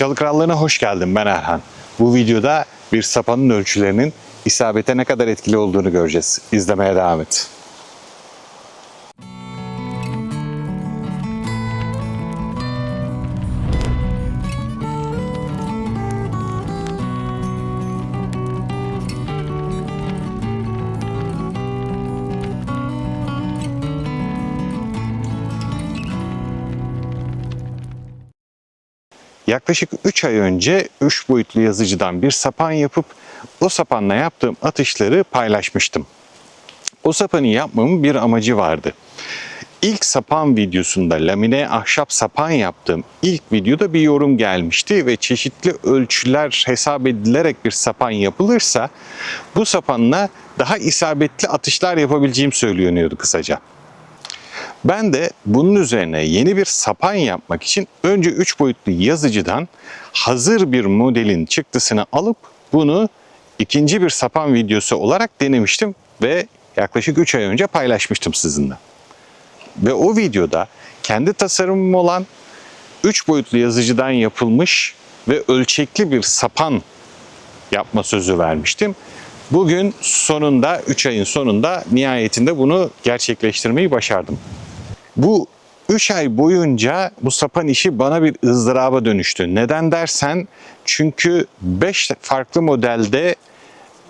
Çalı Krallığı'na hoş geldin ben Erhan. Bu videoda bir sapanın ölçülerinin isabete ne kadar etkili olduğunu göreceğiz. İzlemeye devam et. Yaklaşık 3 ay önce 3 boyutlu yazıcıdan bir sapan yapıp o sapanla yaptığım atışları paylaşmıştım. O sapanı yapmamın bir amacı vardı. İlk sapan videosunda lamine ahşap sapan yaptığım ilk videoda bir yorum gelmişti ve çeşitli ölçüler hesap edilerek bir sapan yapılırsa bu sapanla daha isabetli atışlar yapabileceğim söyleniyordu kısaca. Ben de bunun üzerine yeni bir sapan yapmak için önce 3 boyutlu yazıcıdan hazır bir modelin çıktısını alıp bunu ikinci bir sapan videosu olarak denemiştim ve yaklaşık 3 ay önce paylaşmıştım sizinle. Ve o videoda kendi tasarımım olan 3 boyutlu yazıcıdan yapılmış ve ölçekli bir sapan yapma sözü vermiştim. Bugün sonunda 3 ayın sonunda nihayetinde bunu gerçekleştirmeyi başardım. Bu 3 ay boyunca bu sapan işi bana bir ızdıraba dönüştü. Neden dersen çünkü 5 farklı modelde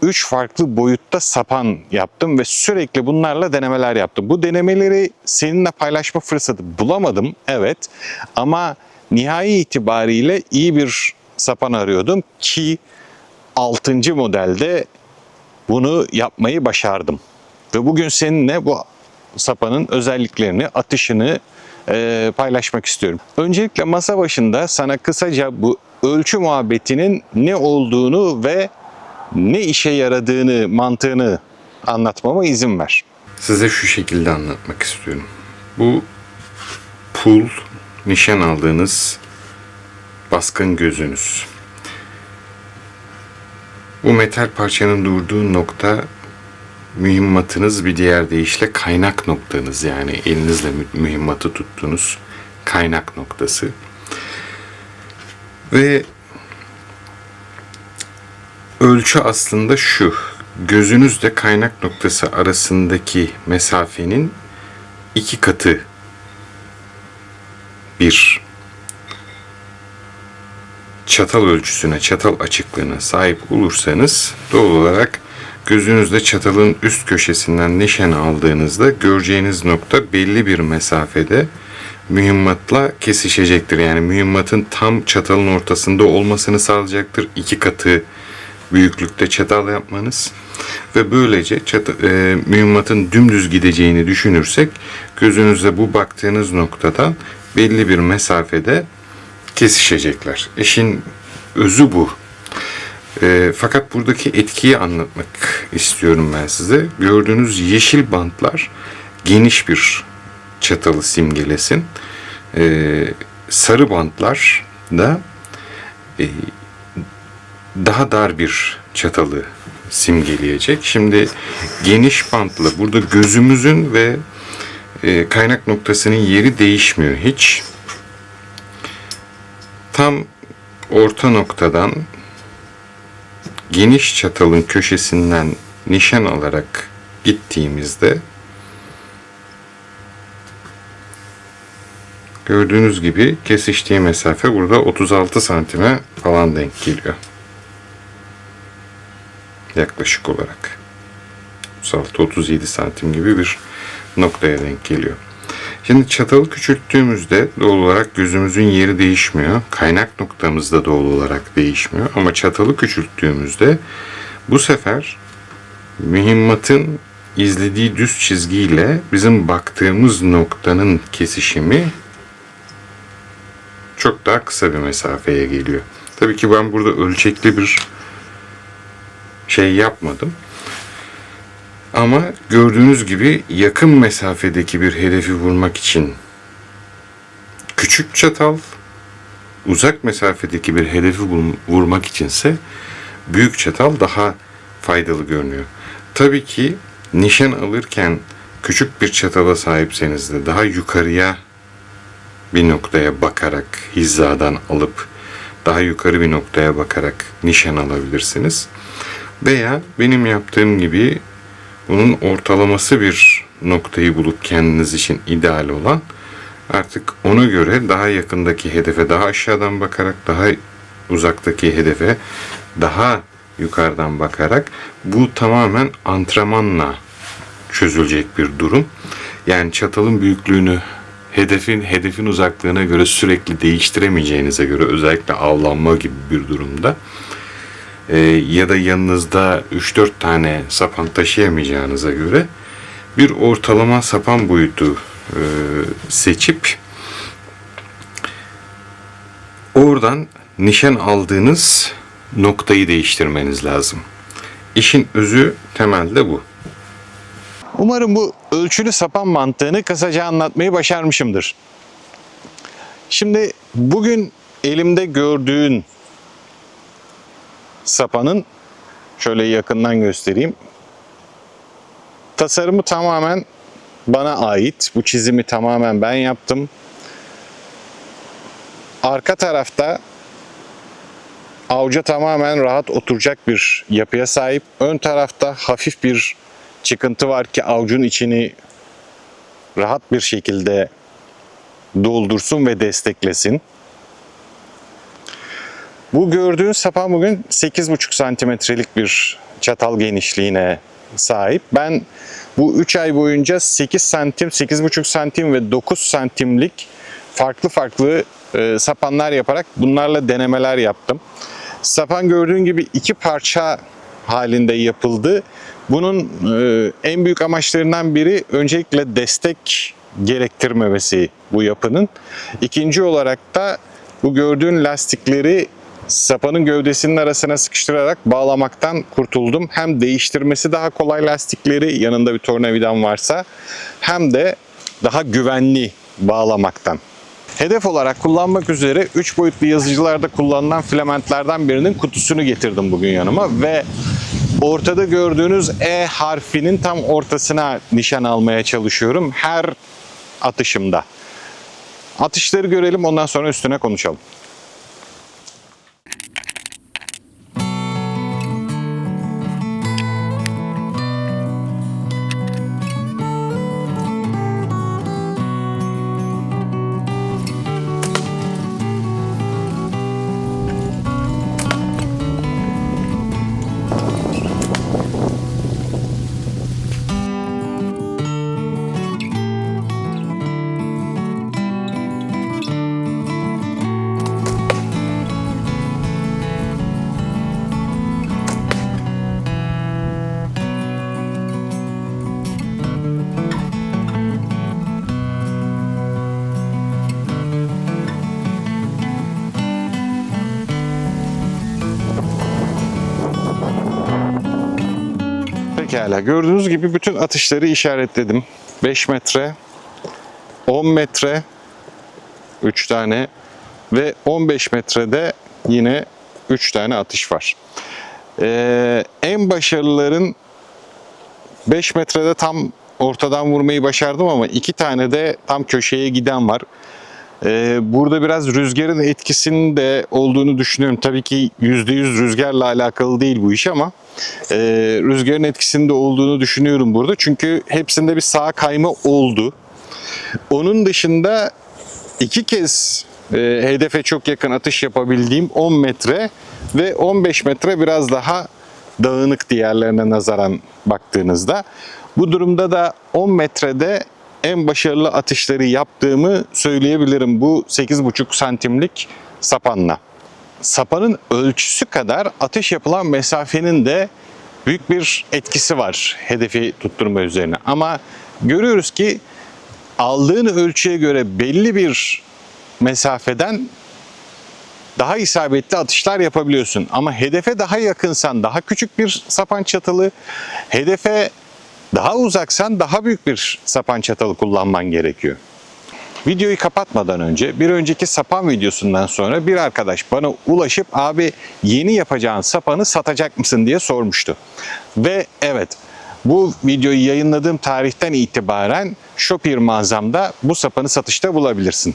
3 farklı boyutta sapan yaptım ve sürekli bunlarla denemeler yaptım. Bu denemeleri seninle paylaşma fırsatı bulamadım evet ama nihai itibariyle iyi bir sapan arıyordum ki 6. modelde bunu yapmayı başardım. Ve bugün seninle bu sapanın özelliklerini, atışını e, paylaşmak istiyorum. Öncelikle masa başında sana kısaca bu ölçü muhabbetinin ne olduğunu ve ne işe yaradığını, mantığını anlatmama izin ver. Size şu şekilde anlatmak istiyorum. Bu pul nişan aldığınız baskın gözünüz. Bu metal parçanın durduğu nokta mühimmatınız bir diğer deyişle kaynak noktanız yani elinizle mü- mühimmatı tuttuğunuz kaynak noktası. Ve ölçü aslında şu. Gözünüzle kaynak noktası arasındaki mesafenin iki katı bir çatal ölçüsüne, çatal açıklığına sahip olursanız doğal olarak gözünüzde çatalın üst köşesinden nişan aldığınızda göreceğiniz nokta belli bir mesafede mühimmatla kesişecektir. Yani mühimmatın tam çatalın ortasında olmasını sağlayacaktır. İki katı büyüklükte çatal yapmanız ve böylece çata, e, mühimmatın dümdüz gideceğini düşünürsek gözünüzde bu baktığınız noktadan belli bir mesafede kesişecekler. İşin özü bu. E, fakat buradaki etkiyi anlatmak istiyorum ben size. Gördüğünüz yeşil bantlar geniş bir çatalı simgelesin. E, sarı bantlar da e, daha dar bir çatalı simgeleyecek. Şimdi geniş bantlı burada gözümüzün ve e, kaynak noktasının yeri değişmiyor hiç. Tam orta noktadan geniş çatalın köşesinden nişan alarak gittiğimizde gördüğünüz gibi kesiştiği mesafe burada 36 santime falan denk geliyor yaklaşık olarak 36-37 santim gibi bir noktaya denk geliyor. Şimdi çatalı küçülttüğümüzde doğal olarak gözümüzün yeri değişmiyor. Kaynak noktamız da doğal olarak değişmiyor. Ama çatalı küçülttüğümüzde bu sefer mühimmatın izlediği düz çizgiyle bizim baktığımız noktanın kesişimi çok daha kısa bir mesafeye geliyor. Tabii ki ben burada ölçekli bir şey yapmadım. Ama gördüğünüz gibi yakın mesafedeki bir hedefi vurmak için küçük çatal, uzak mesafedeki bir hedefi vur- vurmak içinse büyük çatal daha faydalı görünüyor. Tabii ki nişan alırken küçük bir çatala sahipseniz de daha yukarıya bir noktaya bakarak hizadan alıp daha yukarı bir noktaya bakarak nişan alabilirsiniz. Veya benim yaptığım gibi bunun ortalaması bir noktayı bulup kendiniz için ideal olan artık ona göre daha yakındaki hedefe daha aşağıdan bakarak daha uzaktaki hedefe daha yukarıdan bakarak bu tamamen antrenmanla çözülecek bir durum. Yani çatalın büyüklüğünü hedefin hedefin uzaklığına göre sürekli değiştiremeyeceğinize göre özellikle avlanma gibi bir durumda e, ya da yanınızda 3-4 tane sapan taşıyamayacağınıza göre bir ortalama sapan boyutu e, seçip oradan nişan aldığınız noktayı değiştirmeniz lazım. İşin özü temelde bu. Umarım bu ölçülü sapan mantığını kısaca anlatmayı başarmışımdır. Şimdi bugün elimde gördüğün sapanın şöyle yakından göstereyim. Tasarımı tamamen bana ait. Bu çizimi tamamen ben yaptım. Arka tarafta avca tamamen rahat oturacak bir yapıya sahip. Ön tarafta hafif bir çıkıntı var ki avucun içini rahat bir şekilde doldursun ve desteklesin. Bu gördüğün sapan bugün 8,5 santimetrelik bir çatal genişliğine sahip. Ben bu 3 ay boyunca 8 santim, 8,5 santim ve 9 santimlik farklı farklı e, sapanlar yaparak bunlarla denemeler yaptım. Sapan gördüğün gibi iki parça halinde yapıldı. Bunun e, en büyük amaçlarından biri öncelikle destek gerektirmemesi bu yapının. İkinci olarak da bu gördüğün lastikleri sapanın gövdesinin arasına sıkıştırarak bağlamaktan kurtuldum. Hem değiştirmesi daha kolay lastikleri yanında bir tornavidan varsa hem de daha güvenli bağlamaktan. Hedef olarak kullanmak üzere 3 boyutlu yazıcılarda kullanılan filamentlerden birinin kutusunu getirdim bugün yanıma ve ortada gördüğünüz E harfinin tam ortasına nişan almaya çalışıyorum her atışımda. Atışları görelim ondan sonra üstüne konuşalım. Pekala gördüğünüz gibi bütün atışları işaretledim. 5 metre, 10 metre, 3 tane ve 15 metrede yine 3 tane atış var. Ee, en başarılıların 5 metrede tam ortadan vurmayı başardım ama 2 tane de tam köşeye giden var. Ee, burada biraz rüzgarın etkisinin de olduğunu düşünüyorum. Tabii ki %100 rüzgarla alakalı değil bu iş ama e, rüzgarın etkisinde olduğunu düşünüyorum burada. Çünkü hepsinde bir sağ kayma oldu. Onun dışında iki kez e, hedefe çok yakın atış yapabildiğim 10 metre ve 15 metre biraz daha dağınık diğerlerine nazaran baktığınızda. Bu durumda da 10 metrede en başarılı atışları yaptığımı söyleyebilirim bu 8,5 santimlik sapanla. Sapanın ölçüsü kadar atış yapılan mesafenin de büyük bir etkisi var hedefi tutturma üzerine. Ama görüyoruz ki aldığın ölçüye göre belli bir mesafeden daha isabetli atışlar yapabiliyorsun. Ama hedefe daha yakınsan daha küçük bir sapan çatalı, hedefe daha uzaksan daha büyük bir sapan çatalı kullanman gerekiyor. Videoyu kapatmadan önce bir önceki sapan videosundan sonra bir arkadaş bana ulaşıp abi yeni yapacağın sapanı satacak mısın diye sormuştu. Ve evet bu videoyu yayınladığım tarihten itibaren Shopee mağazamda bu sapanı satışta bulabilirsin.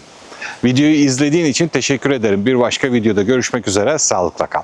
Videoyu izlediğin için teşekkür ederim. Bir başka videoda görüşmek üzere. Sağlıkla kal.